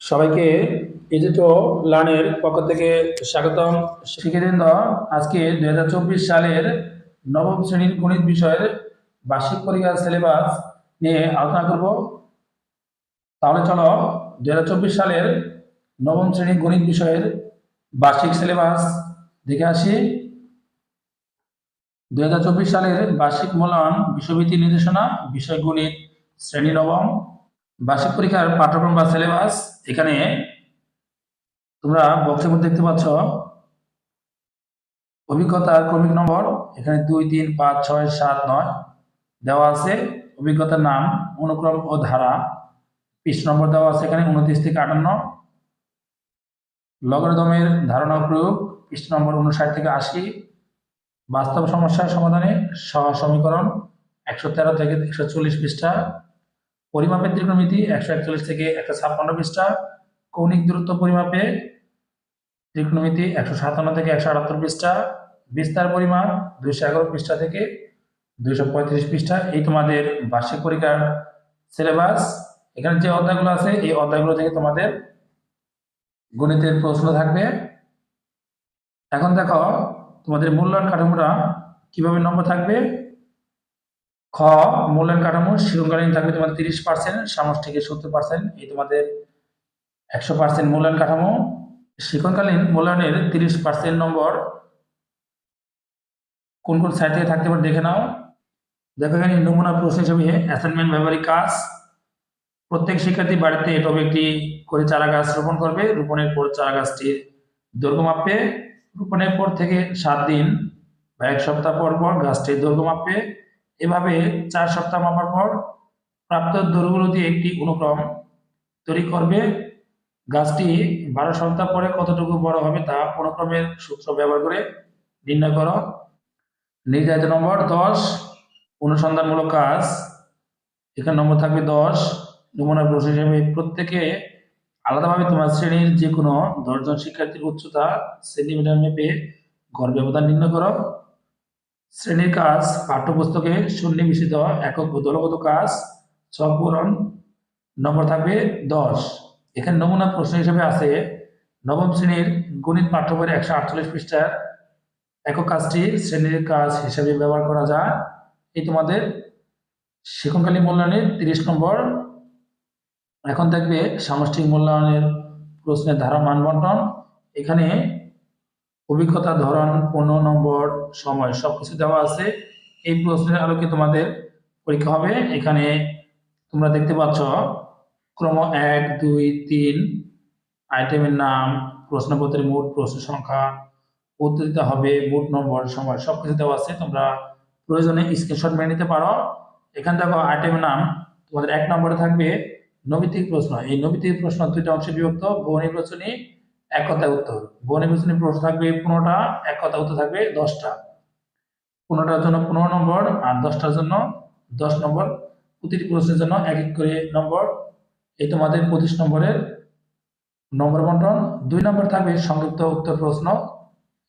সবাইকে ইজিটো লার্নের পক্ষ থেকে স্বাগতম। শিক্ষাবৃন্দ আজকে দুই হাজার চব্বিশ সালের নবম শ্রেণির গণিত বিষয়ের বার্ষিক পরীক্ষার সিলেবাস নিয়ে আলোচনা করব। তাহলে চলো, দুই হাজার চব্বিশ সালের নবম শ্রেণির গণিত বিষয়ের বার্ষিক সিলেবাস দেখে আসি। দুই হাজার চব্বিশ সালের বার্ষিক মূল্যায়ন, বিষয়ভিত্তিক নির্দেশনা, বিষয় গণিত, শ্রেণি নবম। বার্ষিক পরীক্ষার পাঠ্যক্রম বা সিলেবাস এখানে তোমরা বক্সের মধ্যে দেখতে পাচ্ছ অভিজ্ঞতার ক্রমিক নম্বর, এখানে দুই, তিন, পাঁচ, ছয়, সাত, নয় দেওয়া আছে। অভিজ্ঞতার নাম, অনুক্রম ও ধারা। পৃষ্ঠ নম্বর দেওয়া আছে এখানে উনত্রিশ থেকে আটান্ন। লগারিদমের ধারণা প্রয়োগ, পৃষ্ঠ নম্বর উনষাট থেকে আশি। বাস্তব সমস্যার সমাধানে সহ সমীকরণ, একশো তেরো থেকে একশো চল্লিশ পৃষ্ঠা। পরিমাপের ত্রিকোণমিতি একশো একচল্লিশ থেকে একশো ছাপ্পান্ন পৃষ্ঠা। কৌণিক দূরত্ব পরিমাপে ত্রিকোণমিতি একশো সাতান্ন থেকে একশো আটাত্তর পৃষ্ঠা। বিস্তার পরিমাপ দুইশো এগারো পৃষ্ঠা থেকে দুইশো পঁয়ত্রিশ পৃষ্ঠা। এই তোমাদের বার্ষিক পরীক্ষার সিলেবাস। এখানে যে অধ্যায়গুলো আছে, এই অধ্যায়গুলো থেকে তোমাদের গণিতের প্রশ্ন থাকবে। এখন দেখো, তোমাদের মূল্যায়ন কাঠামোটা কীভাবে নম্বর থাকবে? খ, মূল্যায়ন কাঠামো শিরোকালীন থাকবে তোমাদের তিরিশ পার্সেন্ট সামষ্টিকের সত্তর পার্সেন্ট এই তোমাদের একশো পার্সেন্ট মূল্যায়ন কাঠামো। শিক্ষণকালীন মূল্যায়নের তিরিশ পার্সেন্ট নম্বর, কোন কোন সাইট থেকে থাকতে পারে দেখে নাও। দেখো এখানে নমুনা প্রশ্ন হিসেবে অ্যাসাইনমেন্ট ব্যবহারিক কাজ। প্রত্যেক শিক্ষার্থী বাড়িতে টবে একটি করে চারা গাছ রোপণ করবে। রোপণের পর চারা গাছটির দৈর্ঘ্য মাপবে। রোপণের পর থেকে সাত দিন বা এক সপ্তাহ পর পর গাছটির দৈর্ঘ্য মাপবে। এভাবে চার সপ্তাহ মাপার পর প্রাপ্ত দৈর্ঘ্যগুলো দিয়ে একটি অনুক্রম তৈরি করবে। গাছটি বারো সপ্তাহ পরে কতটুকু বড় হবে তা অনুক্রমের সূত্র ব্যবহার করে নির্ণয় করো। নির্ধারিত নম্বর দশ, অনুসন্ধানমূলক কাজ। এখানে নম্বর থাকবে দশ। নমুনা প্রশ্ন হিসেবে প্রত্যেকে আলাদাভাবে তোমার শ্রেণির যে কোনো দশজন শিক্ষার্থীর উচ্চতা সেন্টিমিটার মেপে গড় ব্যবধান নির্ণয় করো। শ্রেণির কাজ, পাঠ্যপুস্তকে সন্নিবেশিত একক ও দলগত কাজ ছক পূরণ নম্বর থাকবে দশ। এখানে নমুনা প্রশ্ন হিসেবে আছে, নবম শ্রেণির গণিত পাঠ্য বইয়ের একশো আটচল্লিশ পৃষ্ঠার একক কাজটি শ্রেণির কাজ হিসেবে ব্যবহার করা যায়। এই তোমাদের শিক্ষণকালীন মূল্যায়নের তিরিশ নম্বর। এখন দেখবে সামষ্টিক মূল্যায়নের প্রশ্নের ধারা মান বন্টন। এখানে অভিজ্ঞতা, ধরন পনেরো নম্বর, সময়, সবকিছু দেওয়া আছে। এই প্রশ্নের আলোকে তোমাদের পরীক্ষা হবে। এখানে তোমরা দেখতে পাচ্ছ, ক্রম এক, দুই, তিন, আইটেমের নাম, প্রশ্নপত্রের মোট প্রশ্ন সংখ্যা উত্তর দিতে হবে মোট নম্বর, সময়, সবকিছু দেওয়া আছে। তোমরা প্রয়োজনে স্ক্রিনশট মেরে নিতে পারো। এখানে দেখো আইটেমের নাম তোমাদের এক নম্বরে থাকবে নৈমিত্তিক প্রশ্ন। এই নৈমিত্তিক প্রশ্ন দুইটা অংশে বিভক্ত। বহু নির্বাচনী এক কথায় উত্তর। বহু নির্বাচনী প্রশ্ন থাকবে পনেরোটা, এক কথা উত্তর থাকবে দশটা। পনেরোটার জন্য পনেরো নম্বর আর দশটার জন্য দশ নম্বর। প্রতিটি প্রশ্নের জন্য এক এক করে নম্বর। এই তোমাদের পঁচিশ নম্বরের নম্বর বন্টন। দুই নম্বর থাকবে সংক্ষিপ্ত উত্তর প্রশ্ন।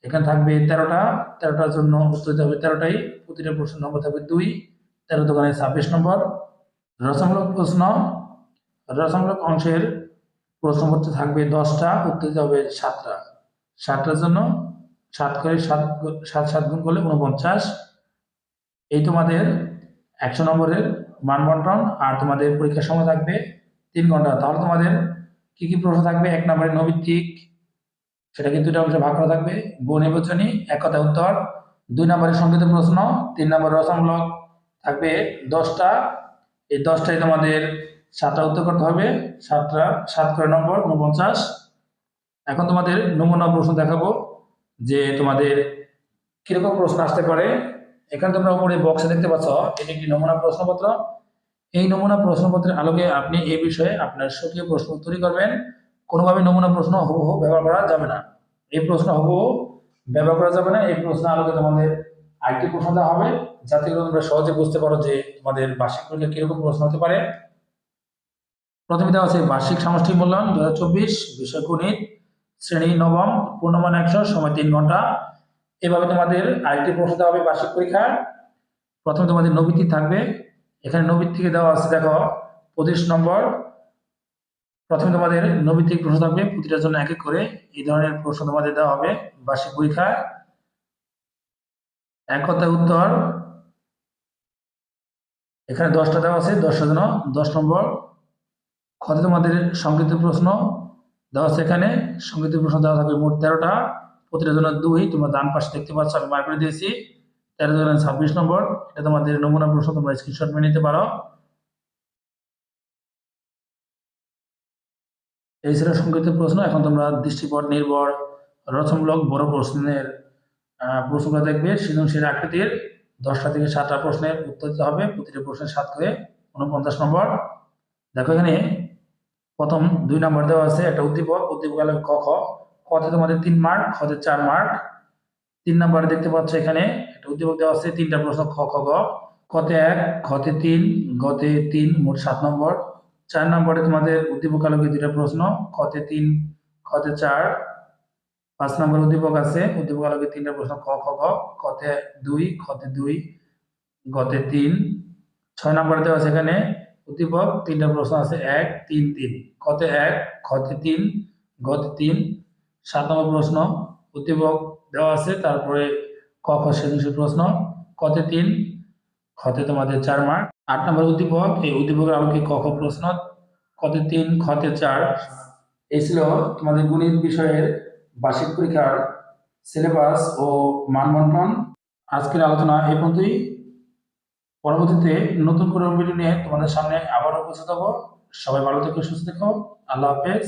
এখানে থাকবে তেরোটা। তেরোটার জন্য উত্তর দিতে হবে তেরোটাই। প্রতিটা প্রশ্নের নম্বর থাকবে দুই। তেরো দোকানে ছাব্বিশ নম্বর। রচনামূলক প্রশ্ন। রচনামূলক অংশের প্রশ্নপত্র থাকবে দশটা, উত্তর হবে সাতটা। সাতটার জন্য সাত করে সাত সাত সাত গুণ করলে উনপঞ্চাশ এই তোমাদের একশো নম্বরের মান বন্টন আর তোমাদের পরীক্ষার সময় থাকবে তিন ঘণ্টা। তাহলে তোমাদের কি কি প্রশ্ন থাকবে? এক নম্বরে সেটা কিন্তু দুটো অংশে ভাগ করা থাকবে। বহু নির্বাচনী, এক কথা উত্তর। দুই নম্বরে সংক্ষিপ্ত প্রশ্ন, তিন নম্বর রচনামূলক। থাকবে দশটা। এই দশটায় তোমাদের সাতটা উত্তর করতে হবে। সাতটা, সাত করে নম্বর উনপঞ্চাশ এখন তোমাদের নমুনা প্রশ্ন দেখাবো যে তোমাদের কীরকম প্রশ্ন আসতে পারে। এখানে তোমরা উপরে বক্সে দেখতে পাচ্ছ, এটি একটি নমুনা প্রশ্নপত্র। এই নমুনা প্রশ্নপত্রের আলোকে আপনি এই বিষয়ে আপনার স্বকীয় প্রশ্ন তৈরি করবেন। কোনোভাবে নমুনা প্রশ্ন হুবহু ব্যবহার করা যাবে না। এই প্রশ্ন হুবহু ব্যবহার করা যাবে না। এই প্রশ্ন আলোকে তোমাদের আরেকটি প্রশ্ন দেওয়া হবে। যাতে তোমরা সহজে বুঝতে পারো যে তোমাদের বার্ষিক পরীক্ষা কীরকম প্রশ্ন হতে পারে। প্রথমে দেওয়া আছে বার্ষিক সামষ্টিক মূল্যায়ন দু হাজার চব্বিশ, বিষয় গণিত, শ্রেণি নবম, পূর্ণমান একশো, সময় তিন ঘণ্টা। এভাবে তোমাদের আরেকটি প্রশ্ন দেওয়া হবে বার্ষিক পরীক্ষায় প্রথমে তোমাদের নবীতি থাকবে। এখানে নবীর থেকে দেওয়া আছে, দেখো, পঁচিশ নম্বর। প্রথমে তোমাদের নৈমিত্তিক প্রশ্ন থাকবে প্রতিটার জন্য এক এক করে। এই ধরনের প্রশ্ন তোমাদের দেওয়া হবে বার্ষিক পরীক্ষায় এক কথায় উত্তর। এখানে দশটা দেওয়া আছে, দশটা জন্য দশ নম্বর। খতে তোমাদের সংক্ষিপ্ত প্রশ্ন দেওয়া আছে এখানে। সংক্ষিপ্ত প্রশ্ন দেওয়া থাকবে মোট তেরোটা। প্রতিটা জন্য দুই, তোমরা ডান পাশে দেখতে পাচ্ছ, আমি মার্ক করে দিয়েছি। তেরো জন ছাব্বিশ নম্বর, এটা তোমাদের নমুনা প্রশ্ন, তোমরা স্ক্রিনশট নিয়ে নিতে পারো। এই ছিল সংক্ষিপ্ত প্রশ্ন, এখন তোমরা দৃষ্টিপট, নির্ভর, রচনামূলক বড় প্রশ্নের প্রশ্নগুলো দেখবে। সৃজনশীল আকৃতির দশটা থেকে সাতটা প্রশ্নের উত্তর দিতে হবে। প্রতিটি প্রশ্নের সাত করে উনপঞ্চাশ নম্বর। দেখো এখানে প্রথম দুই নম্বর দেওয়া আছে, একটা উদ্দীপক উদ্দীপক হলো ক, খ। কতে তোমাদের তিন মার্ক খতে চার মার্ক তিন নম্বরে দেখতে পাচ্ছ এখানে একটা উদ্দীপক দেওয়া আছে, তিনটা প্রশ্ন খ খ, গ। কতে এক, খতে তিন, গতে তিন, মোট সাত নম্বর। চার নম্বরে তোমাদের উদ্দীপক আলোকে দুইটা প্রশ্ন, খতে তিন, খতে চার। পাঁচ নম্বর উদ্দীপক আছে, উদ্দীপক আলোকে তিনটা প্রশ্ন ক খ, গ। কতে দুই, খতে দুই, গতে তিন। ছয় নম্বরে দেওয়া আছে এখানে উদ্দীপক তিনটা প্রশ্ন আছে, এক, তিন তিন। কতে এক খতে তিন, গতে তিন। সাত নম্বর প্রশ্ন উদ্দীপক দেওয়া আছে, তারপরে ক, খ সৃজনশীল প্রশ্ন। কতে তিন খতে তোমাদের চার মার্ক আট নম্বর উদ্দীপক এই উদ্দীপকের আলোকে ক খ প্রশ্ন? কতে তিন খতে চার। এই ছিল তোমাদের গণিত বিষয়ের বার্ষিক পরীক্ষার সিলেবাস ও মানবন্টন আজকের আলোচনা এই পর্যন্তই। পরবর্তীতে নতুন করে ভিডিও নিয়ে তোমাদের সামনে আবার উপস্থিত হব সবাই ভালো থেকো, সুস্থ থেকো। আল্লাহ হাফেজ।